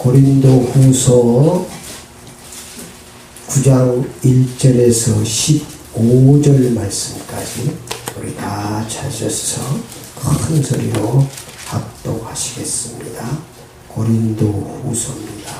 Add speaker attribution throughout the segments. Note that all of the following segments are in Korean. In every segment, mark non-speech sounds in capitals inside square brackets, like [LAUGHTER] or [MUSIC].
Speaker 1: 고린도 후서 9장 1절에서 15절 말씀까지 우리 다 찾으셔서 큰 소리로 합독하시겠습니다. 고린도 후서입니다.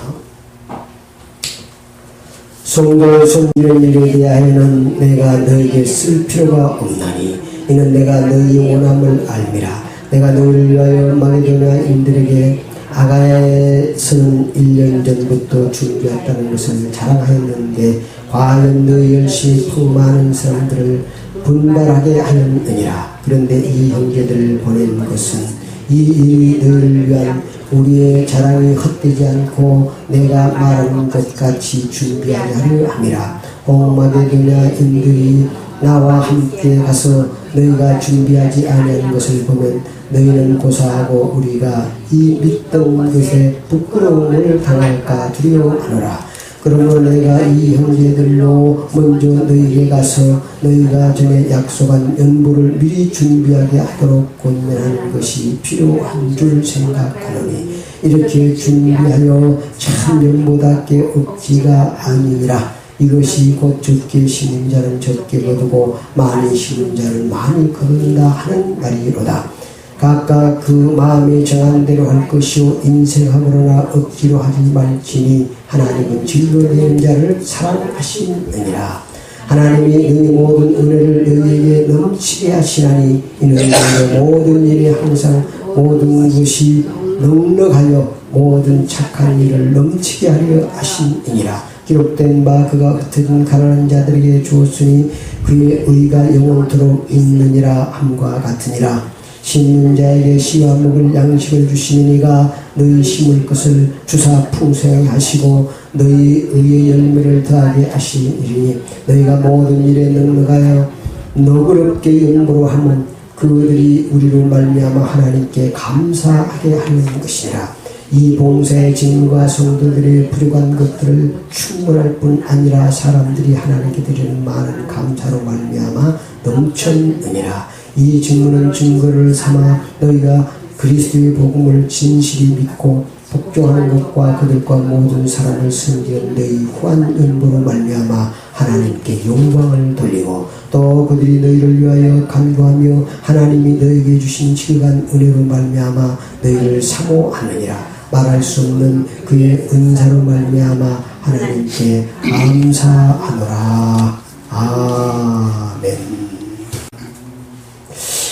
Speaker 1: 성도 섬기는 일에 대하여는 내가 너에게 쓸 필요가 없나니 이는 내가 너희 원함을 알미라 내가 너희를 위하여 마게도냐 인들에게 아가야에서는 1년 전부터 준비했다는 것을 자랑하였는데 과연 너희 열심히 풍많은 사람들을 분발하게 하였느니라. 그런데 이 형제들을 보낸 것은 이 일이 너희를 위한 우리의 자랑이 헛되지 않고 내가 말하는 것 같이 준비하려 하려 함이라. 홍마게도냐 인들이 나와 함께 가서 너희가 준비하지 아니한 것을 보면 너희는 고사하고 우리가 이 믿던 것에 부끄러움을 당할까 두려워하노라. 그러므로 내가 이 형제들로 먼저 너희에게 가서 너희가 전에 약속한 연보를 미리 준비하게 하도록 권면하는 것이 필요한 줄 생각하노니 이렇게 준비하여 참 연보답게 없지가 아니니라 이것이 곧 적게 심은 자는 적게 거두고 많이 심은 자는 많이 거둔다 하는 말이로다. 각각 그 마음에 정한 대로 할 것이요 인생함으로나 억지로 하지 말지니 하나님은 진로되는 자를 사랑하시느니라. 하나님이 너희 모든 은혜를 너희에게 넘치게 하시나니 이는 너희 모든 일에 항상 모든 것이 넉넉하여 모든 착한 일을 넘치게 하려 하시니라 기록된 바 그가 흩어진 가난한 자들에게 주었으니 그의 의가 영원토록 있느니라 함과 같으니라. 심는 자에게 씨와 먹을 양식을 주시는 이가 너희 심을 것을 주사 풍성하게 하시고 너희 의의 열매를 더하게 하시리니 너희가 모든 일에 넉넉하여 너그럽게 연보로 하면 그들이 우리로 말미암아 하나님께 감사하게 하는 것이라 이 봉사의 증과 성도들의 부족한 것들을 충분할 뿐 아니라 사람들이 하나님께 드리는 많은 감사로 말미암아 넘쳤느니라. 이 증거는 증거를 삼아 너희가 그리스도의 복음을 진실히 믿고 복종하는 것과 그들과 모든 사람을 섬기는 너희 후한 연보로 말미암아 하나님께 영광을 돌리고 또 그들이 너희를 위하여 간구하며 하나님이 너희에게 주신 지극한 은혜로 말미암아 너희를 사모하느니라 말할 수 없는 그의 은사로 말미암아 하나님께 감사하노라 아멘.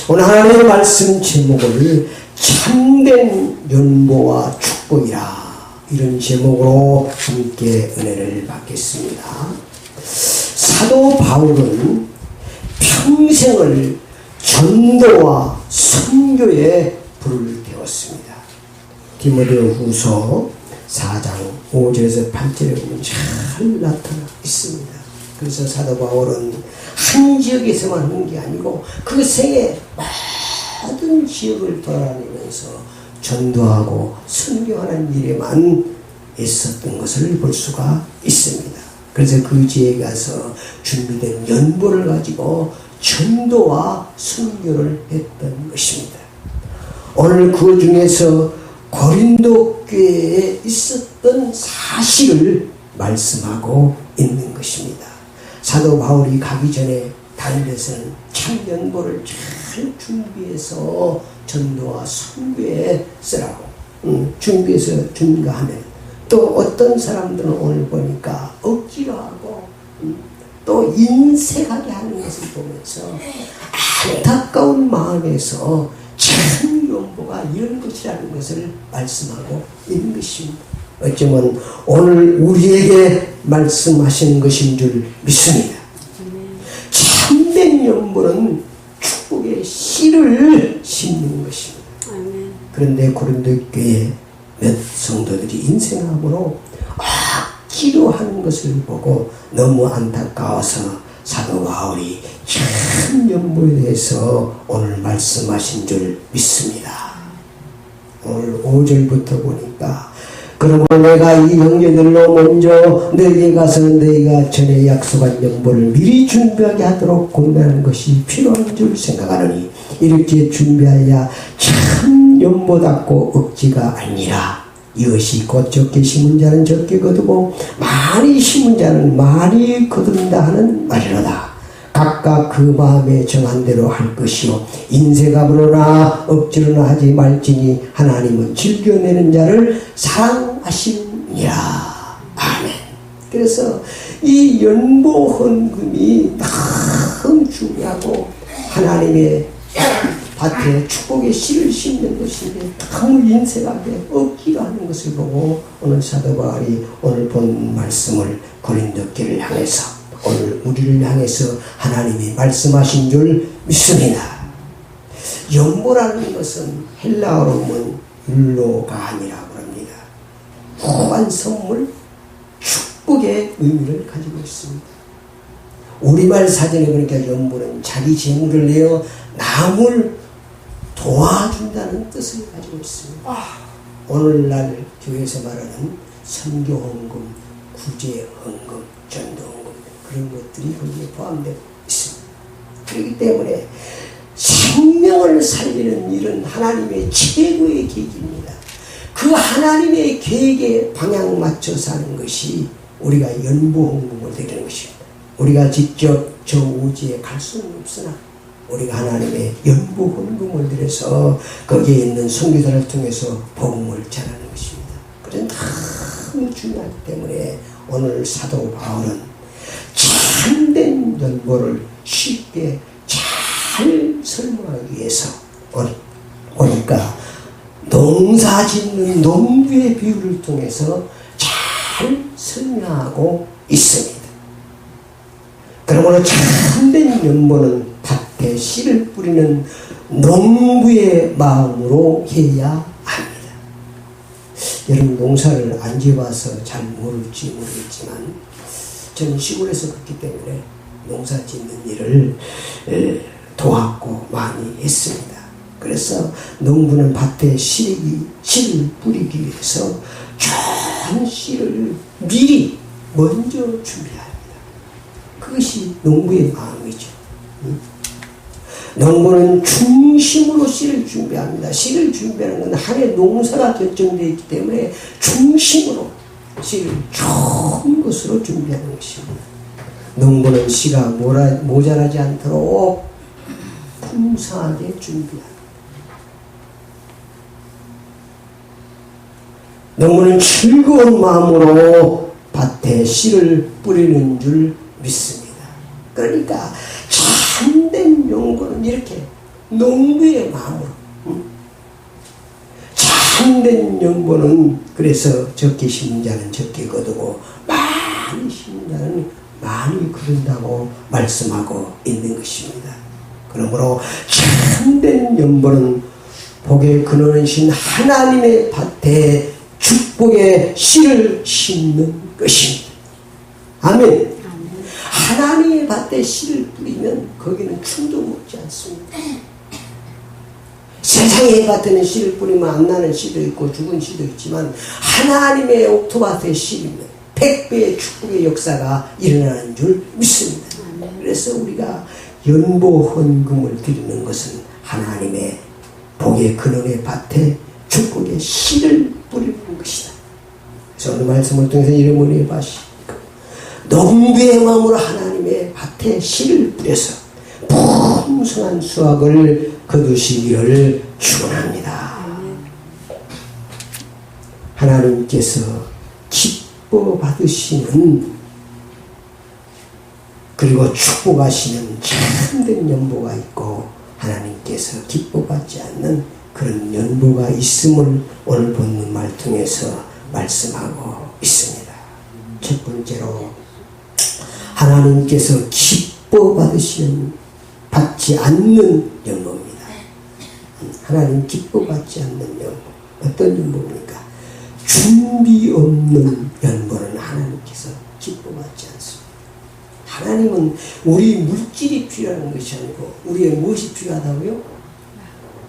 Speaker 1: 오늘 하나님의 말씀 제목을 참된 연보와 축복이라 이런 제목으로 함께 은혜를 받겠습니다. 사도 바울은 평생을 전도와 선교에 불을 태웠습니다. 디모데오 후서 4장 5절에서 8절에 보면 잘 나타나 있습니다. 그래서 사도 바울은 한 지역에서만 하는 게 아니고 그 생애 모든 지역을 돌아다니면서 전도하고 선교하는 일에만 있었던 것을 볼 수가 있습니다. 그래서 그 지역에 가서 준비된 연보를 가지고 전도와 선교를 했던 것입니다. 오늘 그 중에서 고린도 교회에 있었던 사실을 말씀하고 있는 것입니다. 사도 바울이 가기 전에 다른 데서는 참연보를 잘 준비해서 전도와 선교에 쓰라고 음, 준비해서 준가하면 또 어떤 사람들은 오늘 보니까 억지로 하고 음, 또 인색하게 하는 것을 보면서 안타까운 마음에서 참 연보가 이런 것이라는 것을 말씀하고 있는 것입니다. 어쩌면 오늘 우리에게 말씀하시는 것인 줄 믿습니다. 참된 연보는 축복의 씨를 심는 것입니다. 그런데 고린도 교회 몇 성도들이 인생함으로 억지로 하는 것을 보고 너무 안타까워서 사도 바울이 참 연보에 대해서 오늘 말씀하신 줄 믿습니다. 오늘 5절부터 보니까 그러므로 내가 이 형제들로 먼저 너에게 가서 너희가 전에 약속한 연보를 미리 준비하게 하도록 권면하는 것이 필요한 줄 생각하노니 이렇게 준비하여 참 연보답고 억지가 아니라 이것이 곧 적게 심은 자는 적게 거두고 많이 심은 자는 많이 거둔다 하는 말이로다. 각각 그 마음에 정한 대로 할 것이요. 인색함으로나 억지로나 하지 말지니 하나님은 즐겨내는 자를 사랑하시니라. 아멘. 그래서 이 연보 헌금이 참 중요하고 하나님의 밭에 축복의 씨를 심는 것인데 너무 인색하게 억지로 하는 것을 보고 오늘 사도 바울이 오늘 본 말씀을 고린도교를 향해서 오늘 우리를 향해서 하나님이 말씀하신 줄 믿습니다. 연보라는 것은 헬라어로 보면 율로가 아니라고 합니다. 후한 선물, 축복의 의미를 가지고 있습니다. 우리말 사전에 보니까 연보는 자기 재물을 내어 남을 도와준다는 뜻을 가지고 있습니다. 오늘날 교회에서 말하는 선교헌금, 구제헌금, 전도헌금 그런 것들이 거기에 포함되어 있습니다. 그렇기 때문에 생명을 살리는 일은 하나님의 최고의 계획입니다. 그 하나님의 계획에 방향 맞춰서 하는 것이 우리가 연보헌금을 드리는 것입니다. 우리가 직접 저 오지에 갈 수는 없으나 우리가 하나님의 연보헌금을 드려서 거기에 있는 선교사를 통해서 복음을 전하는 것입니다. 그런 너무 중요하기 때문에 오늘 사도 바울은 참된 연보를 쉽게 잘 설명하기 위해서 오니까 농사 짓는 농부의 비유를 통해서 잘 설명하고 있습니다. 그러므로 참된 연보는 밭에 씨를 뿌리는 농부의 마음으로 해야 합니다. 여러분 농사를 안 지어봐서 잘 모를지 모르겠지만 저는 시골에서 컸기 때문에 농사 짓는 일을 도왔고 많이 했습니다. 그래서 농부는 밭에 씨를, 씨를 뿌리기 위해서 좋은 씨를 미리 먼저 준비합니다. 그것이 농부의 마음이죠. 농부는 중심으로 씨를 준비합니다. 씨를 준비하는 건 한해 농사가 결정되어 있기 때문에 중심으로 씨를 좋은 것으로 준비하는 것입니다. 농부는 씨가 모자라지 않도록 풍성하게 준비합니다. 농부는 즐거운 마음으로 밭에 씨를 뿌리는 줄 믿습니다. 그러니까 참된 연구는 이렇게 농부의 마음으로 참된 연구는 그래서 적게 심는 자는 적게 거두고 많이 심는 자는 많이 거둔다고 말씀하고 있는 것입니다. 그러므로 참된 연보는 복의 근원이신 하나님의 밭에 축복의 씨를 심는 것입니다. 아멘. 하나님의 밭에 씨를 뿌리면 거기는 충도 먹지 않습니다. 세상의 밭에는 씨를 뿌리면 안 나는 씨도 있고 죽은 씨도 있지만 하나님의 옥토밭에 씨면 백배의 축복의 역사가 일어나는 줄 믿습니다. 그래서 우리가 연보 헌금을 드리는 것은 하나님의 복의 근원의 밭에 축복의 씨를 뿌리는 것이다. 그래서 오늘 말씀을 통해서 문의 봐시 농부의 마음으로 하나님의 밭에 씨를 뿌려서 풍성한 수확을 거두시기를 축원합니다. 하나님께서 기뻐 받으시는 그리고 축복하시는 참된 연보가 있고 하나님께서 기뻐받지 않는 그런 연보가 있음을 오늘 본문 말 통해서 말씀하고 있습니다. 첫 번째로 하나님께서 기뻐 받으시는 받지 않는 연보입니다. 하나님 기뻐 받지 않는 연보 어떤 연보입니까? 준비 없는 연보는 하나님께서 기뻐 받지 않습니다. 하나님은 우리 물질이 필요한 것이 아니고 우리의 무엇이 필요하다고요?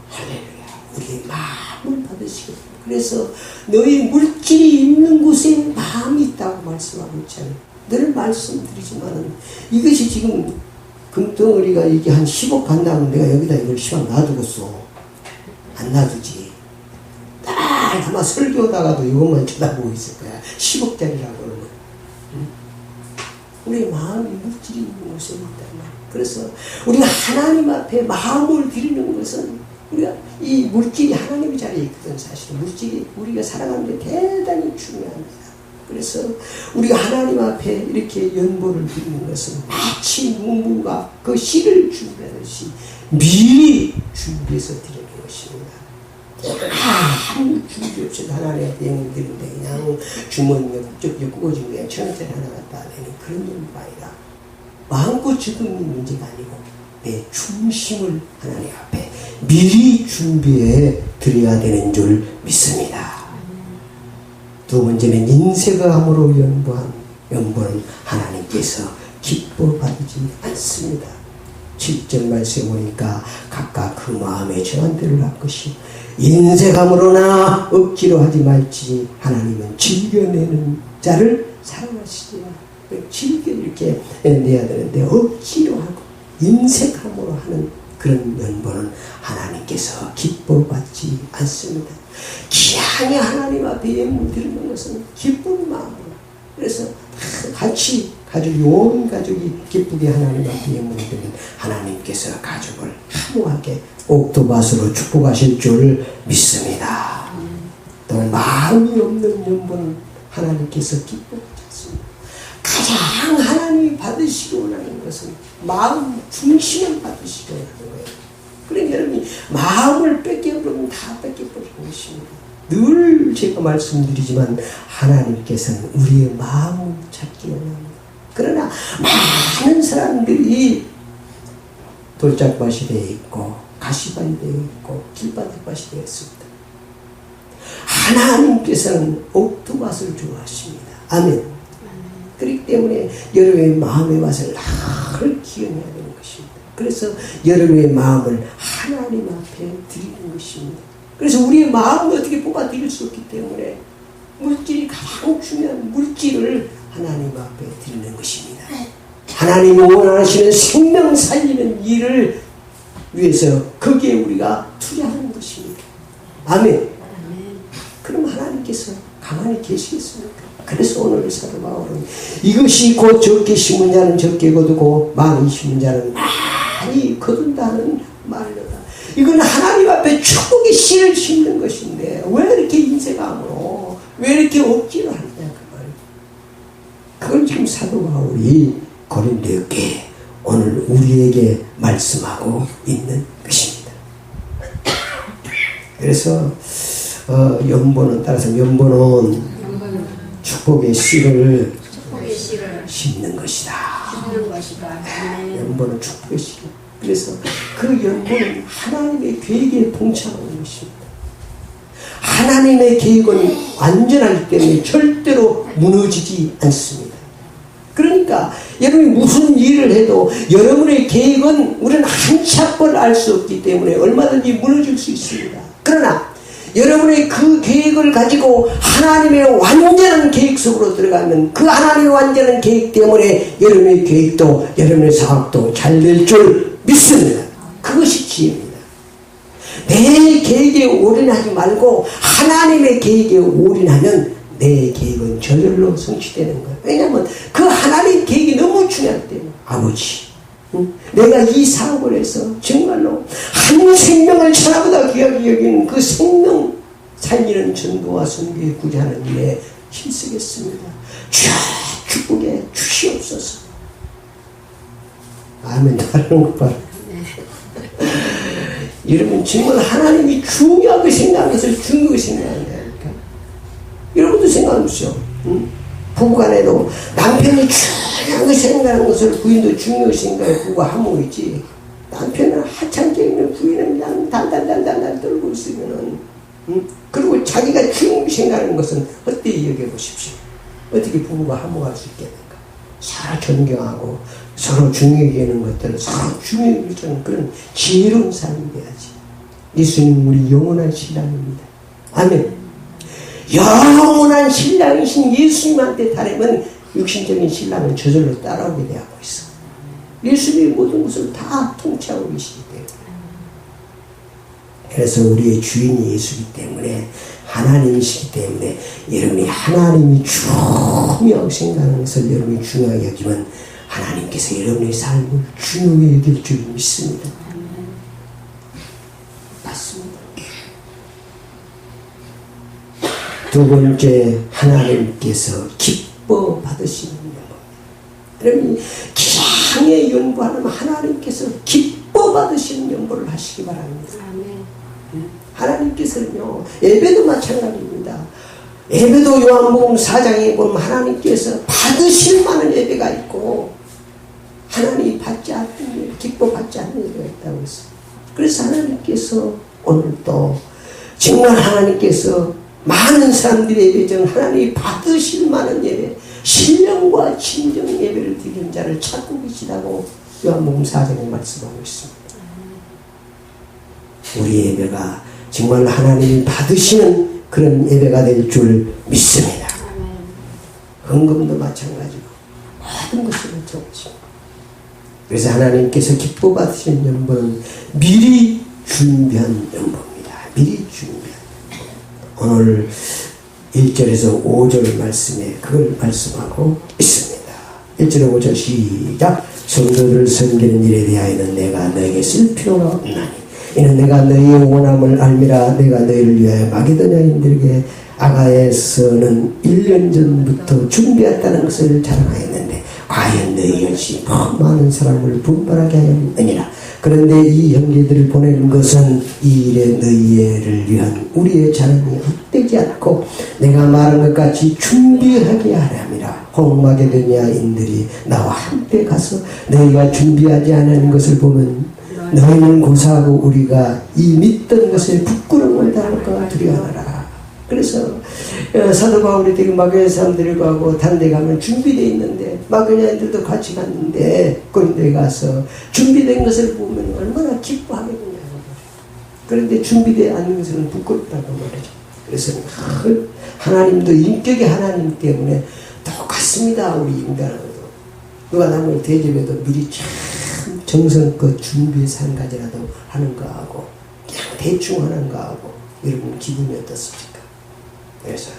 Speaker 1: 할렐루야. 우리의 마음을 받으시겠다. 그래서 너희 물질이 있는 곳에 마음이 있다고 말씀하고 있잖아요. 늘 말씀드리지만은 이것이 지금 금덩어리가 이게 한 10억 간다면 내가 여기다 이걸 시방 놔두겠어. 안 놔두지. 딱 아마 설교하다가도 이것만 쳐다보고 있을 거야. 10억짜리라고 그러면. 응? 우리 마음이 물질이 있는 것은 있다. 그래서 우리가 하나님 앞에 마음을 드리는 것은 우리가 이 물질이 하나님의 자리에 있거든 사실 물질이 우리가 살아가는 데 대단히 중요합니다. 그래서 우리가 하나님 앞에 이렇게 연보를 드리는 것은 마치 누군가 그 씨를 준비하듯이 미리 준비해서 드리는 것입니다. 아무 준비 없이 하나님의 대응을 드리는데 그냥 주머니에 꾸어지고 그냥 천원짜리 하나 갖다 내는 그런 연보가 아니라 마음껏 적응이 문제가 아니고 내 중심을 하나님 앞에 미리 준비해 드려야 되는 줄 믿습니다. 두 번째는 인색함으로 연보한 연보는 하나님께서 기뻐 받지 않습니다. 7절 말씀에 보니까 각각 그 정한 대로 할 것이 인색함으로나 억지로 하지 말지 하나님은 즐겨내는 자를 사랑하시리라. 즐겨 이렇게 내야 되는데 억지로 하고 인색함으로 하는 그런 연보는 하나님께서 기뻐받지 않습니다. 기한이 하나님 앞에 예물 드리는 것은 기쁜 마음으로 그래서 같이 가족 온 가족이 기쁘게 하나님 앞에 예물을 드리는 하나님께서 가족을 하무하게 옥토밭으로 축복하실 줄 믿습니다. 또 마음이 없는 연보는 하나님께서 기뻐하지 않습니다. 가장 하나님이 받으시기 원하는 것은 마음 중심을 받으시기 원하는. 그러니까 여러분이 마음을 뺏겨버리면 다 뺏겨버리는 것입니다. 늘 제가 말씀드리지만 하나님께서는 우리의 마음을 찾기 원합니다. 그러나 많은 사람들이 돌짝밭이 되어 있고 가시밭이 되어 있고 길바닥밭이 되어 있습니다. 하나님께서는 옥두밭을 좋아하십니다. 아멘. 그렇기 때문에 여러분의 마음의 맛을 늘 기억해야 것입니다. 그래서 여러분의 마음을 하나님 앞에 드리는 것입니다. 그래서 우리의 마음을 어떻게 뽑아 드릴 수 없기 때문에 물질이 가장 중요한 물질을 하나님 앞에 드리는 것입니다. 하나님이 원하시는 생명 살리는 일을 위해서 거기에 우리가 투자하는 것입니다. 아멘. 그럼 하나님께서 가만히 계시겠습니까? 그래서 오늘 사도 바울은 이것이 곧 적게 심은 자는 적게 거두고 많이 심은 자는 많이 거둔다는 말이다. 이건 하나님 앞에 축복의 씨를 심는 것인데 왜 이렇게 인색함으로 왜 이렇게 억지로 하느냐 그 말이에요. 그걸 지금 사도 바울이 고린도에게 오늘 우리에게 말씀하고 있는 것입니다. 그래서 어, 연보는 따라서 연보는 축복의 씨를 심는 것이다.
Speaker 2: 주는 것이다.
Speaker 1: 연보는 축복의 씨. 그래서 그 연보는 하나님의 계획에 동참하는 것입니다. 하나님의 계획은 완전하기 때문에 절대로 무너지지 않습니다. 그러니까 여러분이 무슨 일을 해도 여러분의 계획은 우리는 한참벌 알수 없기 때문에 얼마든지 무너질 수 있습니다. 그러나 여러분의 그 계획을 가지고 하나님의 속으로 들어가면 그 하나님의 완전한 계획 때문에 여러분의 계획도 여러분의 사업도 잘 될 줄 믿습니다. 그것이 지혜입니다. 내 계획에 올인하지 말고 하나님의 계획에 올인하면 내 계획은 저절로 성취되는 거예요. 왜냐하면 그 하나님 계획이 너무 중요하기 때문에 아버지 응? 내가 이 사업을 해서 정말로 한 생명을 천하보다 귀하게 여기는 그 생명 살리는 전도와 선교에 구제하는 일에 힘쓰겠습니다. 주여 축복에 주시옵소서. 아멘 다른 것 봐. 여러분 정말 하나님이 중요하게 생각하는 것을 중요하게 생각한다니까. 여러분도 생각해보세요. 응? 부부간에도 남편이 중요하게 생각하는 것을 부인도 중요하게 생각해 부부가 하모이지. 남편은 하찮게 있는 부인은 달달달달달 떨고 있으면은 응? 그리고 자기가 중요하게 생각하는 것은 헛되이 여겨보십시오. 어떻게 부부가 화목할 수 있겠는가? 서로 존경하고 서로 중요하게 여는 것들을 서로 중요하게 여는 그런 지혜로운 삶이 돼야지. 예수님 우리 영원한 신랑입니다. 아멘. 영원한 신랑이신 예수님한테 다르면 육신적인 신랑은 저절로 따라오게 되고 있어. 예수님이 모든 것을 다 통치하고 계시기. 그래서 우리의 주인이 예수이기 때문에 하나님이시기 때문에 여러분이 하나님이 중요하게 생각하는 것을 여러분이 중요하게 여기면 하나님께서 여러분의 삶을 중요하게 여길 줄 믿습니다. 맞습니다. 두 번째 하나님께서 기뻐 받으시는 연보. 여러분 기상에 연보하는 하나님께서 기뻐 받으시는 연보를 하시기 바랍니다.
Speaker 2: 아멘.
Speaker 1: 하나님께서는요 예배도 마찬가지입니다. 예배도 요한복음 4장에 보면 하나님께서 받으실 만한 예배가 있고 하나님이 받지 않는 기뻐 받지 않는 예배가 있다고 했어요. 그래서 하나님께서 오늘 또 정말 하나님께서 많은 사람들의 예배 중 하나님이 받으실 만한 예배 신령과 진정 예배를 드리는 자를 찾고 계시다고 요한복음 4장에 말씀하고 있습니다. 우리 예배가 정말 하나님이 받으시는 그런 예배가 될 줄 믿습니다. 헌금도 마찬가지고 모든 것을 적으십니다. 그래서 하나님께서 기뻐 받으시는 연보는 미리 준비한 연보입니다. 미리 준비한 오늘 1절에서 5절 말씀에 그걸 말씀하고 있습니다. 1절에 5절 시작 성도를 섬기는 일에 대하여는 내가 너에게 쓸 필요가 없나니 이는 내가 너희의 원함을 알미라 내가 너희를 위하여 마게도냐인들에게 아가에서는 1년 전부터 준비했다는 것을 자랑하였는데 과연 너희 열심히 더 많은 사람을 분발하게 하였느니라. 그런데 이 형제들을 보내는 것은 이 일에 너희를 위한 우리의 자랑이 헛되지 않고 내가 말한 것 같이 준비하게 하렵니다 홍마게도냐인들이 나와 함께 가서 너희가 준비하지 않은 것을 보면 너희는 고사하고 우리가 이 믿던 것에 부끄러움을 당할까 두려워하라. 그래서 어, 사도 바울이 되게 마그네 사람들과 하고 데 가면 준비되어 있는데 마그네들도 같이 갔는데 고린도에 가서 준비된 것을 보면 얼마나 기뻐하겠느냐고 그런데 준비되지 않는 것은 부끄럽다고 말이죠. 그래서 늘 하나님도 인격의 하나님 때문에 똑같습니다. 우리 인간하고도 누가 남을 대접해도 미리 참 정성껏 준비해서 한 가지라도 하는 거하고 그냥 대충 하는 거하고 여러분 기분이 어떻습니까? 그래서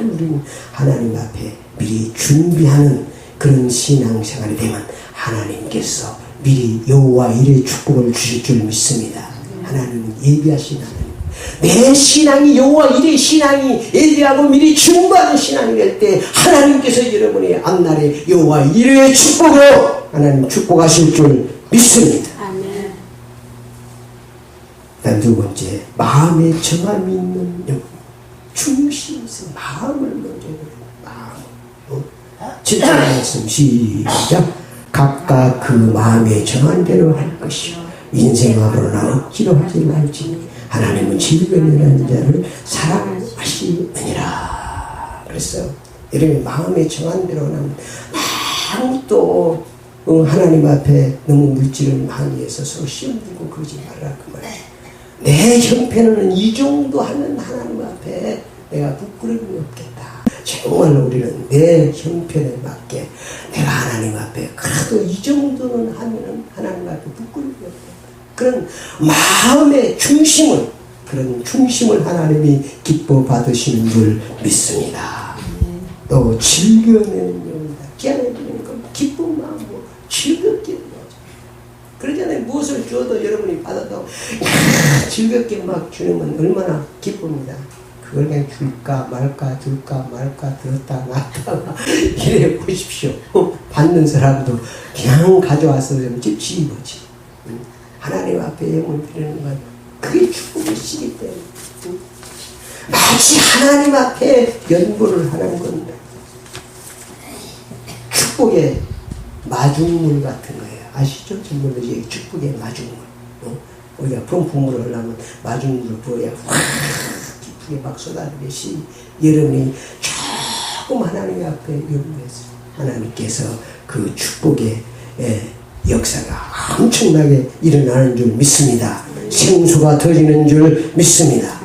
Speaker 1: 늘 우리는 하나님 앞에 미리 준비하는 그런 신앙생활이 되면 하나님께서 미리 여호와 일의 축복을 주실 줄 믿습니다. 하나님은 예비하신 하나님. 내 신앙이 여호와 일의 신앙이 예비하고 미리 준비하는 신앙이 될 때 하나님께서 여러분의 앞날에 여호와 일의 축복으로 하나님 축복하실 줄 믿습니다. 두 번째 마음에 정함이 있는 영 중심에서 마음을 먼저 마음. 어? 7절 말씀 시작. 각각 그 마음에 정한 대로 할 것이요. 인생으로나 억지로 하지 말지. 하나님은 질병이라는 자를 사랑하시느니라. 그랬어요. 여러분 마음에 정한 대로 하면 또 어, 하나님 앞에 너무 물질을 많이 해서 서로 시험 들고 그러지 말라 그 말이에요 내 형편은 이 정도 하면 하나님 앞에 내가 부끄러움이 없겠다. 정말 우리는 내 형편에 맞게 내가 하나님 앞에 그래도 이 정도는 하면은 하나님 앞에 부끄러움이 없겠다. 그런 마음의 중심을 그런 중심을 하나님이 기뻐 받으시는 줄 믿습니다. 또 즐겨내는 건 기쁜 마음으로 즐겁게 해야죠. 그러잖아요. 무엇을 줘도 여러분이 받아도 즐겁게 막 주면 얼마나 기쁩니다. 그걸 그냥 줄까 말까 줄까 말까 들었다 놨다가 [LAUGHS] 이래 보십시오. 받는 사람도 그냥 가져와서 좀 집집이지. 하나님 앞에 영을 드리는 건 그게 축복이시기 때문에 응? 마치 하나님 앞에 연보를 하는 겁니다. 축복의 마중물 같은 거예요. 아시죠? 이제 축복의 마중물. 어? 우리가 풍풍물을 하려면 마중물을 부어야 확 깊게 막 쏟아내듯이 여러분이 조금 하나님 앞에 연구해서 하나님께서 그 축복의 예, 역사가 엄청나게 일어나는 줄 믿습니다. 생수가 터지는 줄 믿습니다.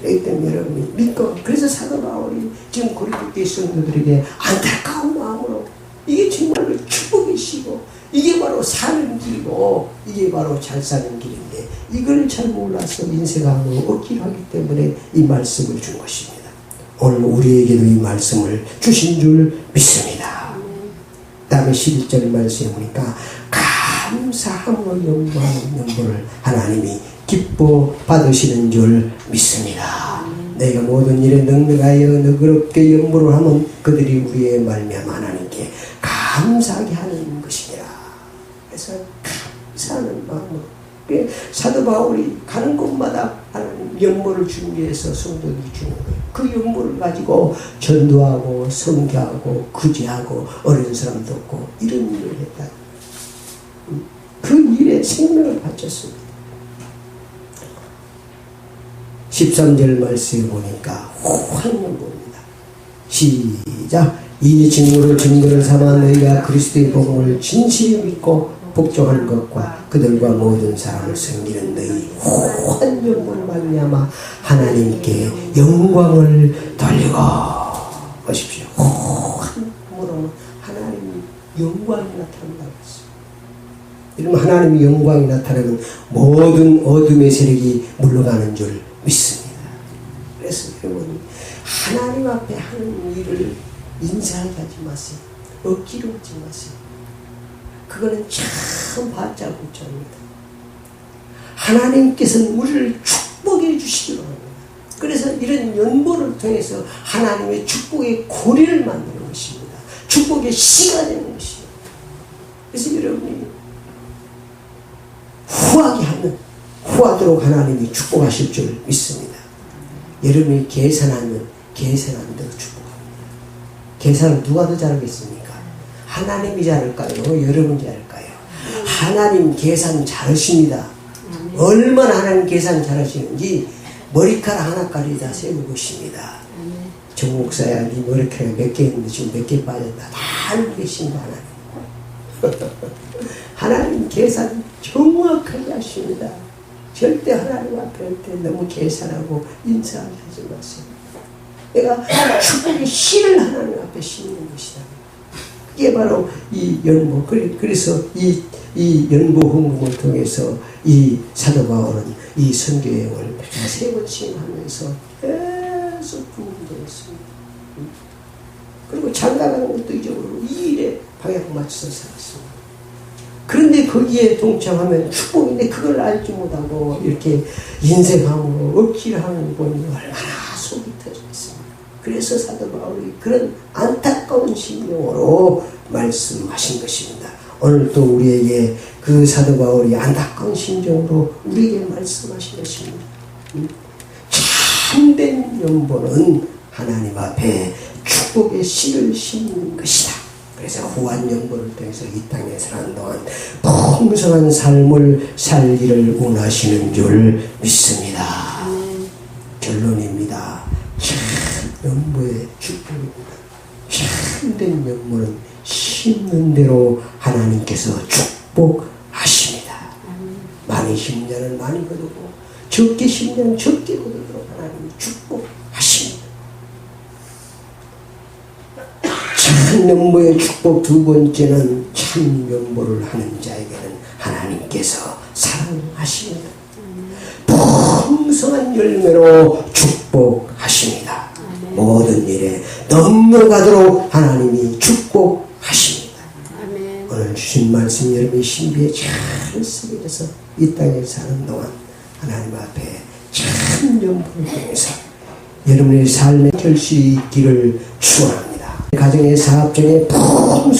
Speaker 1: 그렇기 때문에 여러분이 믿고 그래서 사도 바울이 지금 고린도 성도들에게 안타까운 마음으로 이게 정말로 축복이시고 이게 바로 사는 길이고 이게 바로 잘 사는 길인데 이걸 잘 몰라서 인생하고 억지로 하기 때문에 이 말씀을 준 것입니다. 오늘 우리에게도 이 말씀을 주신 줄 믿습니다. 다음에 11절 말씀에 보니까 감사함으로 영광하는 연보를 하나님이 기뻐 받으시는 줄 믿습니다. 내가 모든 일에 능력하여 너그럽게 연보를 하면 그들이 우리의 말미암아 하나님께 감사하게 하는 것이니라. 그래서 감사하는 마음으로 그 사도 바울이 가는 곳마다 하나님 연보를 준비해서 성도들이 주는 거예요. 그 연보를 가지고 전도하고 성교하고 구제하고 어려운 사람 돕고 이런 일을 했다. 그 일에 생명을 바쳤습니다. 13절 말씀에 보니까 환영입니다. 시작. 이 증거를 증거를 삼아 너희가 그리스도의 복음을 진실히 믿고 복종하는 것과 그들과 모든 사람을 섬기는 너희 환영을 말미암아 하나님께 영광을 돌리고 보십시오. 환영으로 하나님 영광이 나타난다고 했어요. 이러면 하나님의 영광이 나타나면 모든 어둠의 세력이 물러가는 줄 믿습니다. 그래서 여러분 하나님 앞에 하는 일을 인사하지 마세요. 억지로 하지 마세요. 그거는 참 바짝고짜입니다. 하나님께서는 우리를 축복해 주시기로 합니다. 그래서 이런 연보를 통해서 하나님의 축복의 고리를 만드는 것입니다. 축복의 씨가 되는 것입니다. 그래서 여러분이 후하게 하면 후하도록 하나님이 축복하실 줄 믿습니다. 여러분이 계산하면 계산한 대로 축복합니다. 계산을 누가 더 잘하겠습니까? 하나님이 잘할까요? 여러분이 잘할까요? 하나님 계산 잘하십니다. 얼마나 하나님 계산 잘하시는지 머리카락 하나까지 다 세워보십니다. 정 목사야, 네 머리카락 몇 개 있는데 지금 몇 개 빠졌다. 다 알고 계신 거 하나님. [LAUGHS] 하나님 계산 정확하게 하십니다. 절대 하나님 앞에 너무 계산하고 인사하지 마세요. 내가 축복의 씨를 하나님 앞에 심는 것이다. 그게 바로 이 연보. 그래- 그래서 이, 이 연보 헌금을 통해서 이 사도 바울은 이 선교행을 세 번씩 하면서 계속 부흥되었습니다. 그리고 장가가는 것도 잊어버리고 이 일에 방향 맞춰서 살았습니다. 그런데 거기에 동참하면 축복인데 그걸 알지 못하고 이렇게 인생함으로 억지로 하는 분이 얼마나? 그래서 사도 바울이 그런 안타까운 심령으로 말씀하신 것입니다. 오늘 또 우리에게 그 사도 바울이 안타까운 심정으로 우리에게 말씀하신 것입니다. 음? 참된 연보는 하나님 앞에 축복의 씨를 심는 것이다. 그래서 후한 연보를 통해서 이 땅에 사는 동안 풍성한 삶을 살기를 원하시는 줄 믿습니다. 결론입니다. 참 연보의 축복입니다. 참된 연보는 심는 대로 하나님께서 축복하십니다. 많이 심냐는 많이 거두고 적게 심냐는 적게 거두도록 하나님이 축복하십니다. 참 연보의 축복 두 번째는 참 연보를 하는 자에게는 하나님께서 사랑하십니다. 풍성한 열매로 축복하십니다. 모든 일에 넘어가도록 하나님이 축복하십니다.
Speaker 2: 아멘.
Speaker 1: 오늘 주신 말씀 여러분의 신비에 잘 새겨져서 이 땅에 사는 동안 하나님 앞에 참 연분을 통해서 여러분의 삶의 결실이 있기를 축원합니다. 가정의 사업 중에 풍성한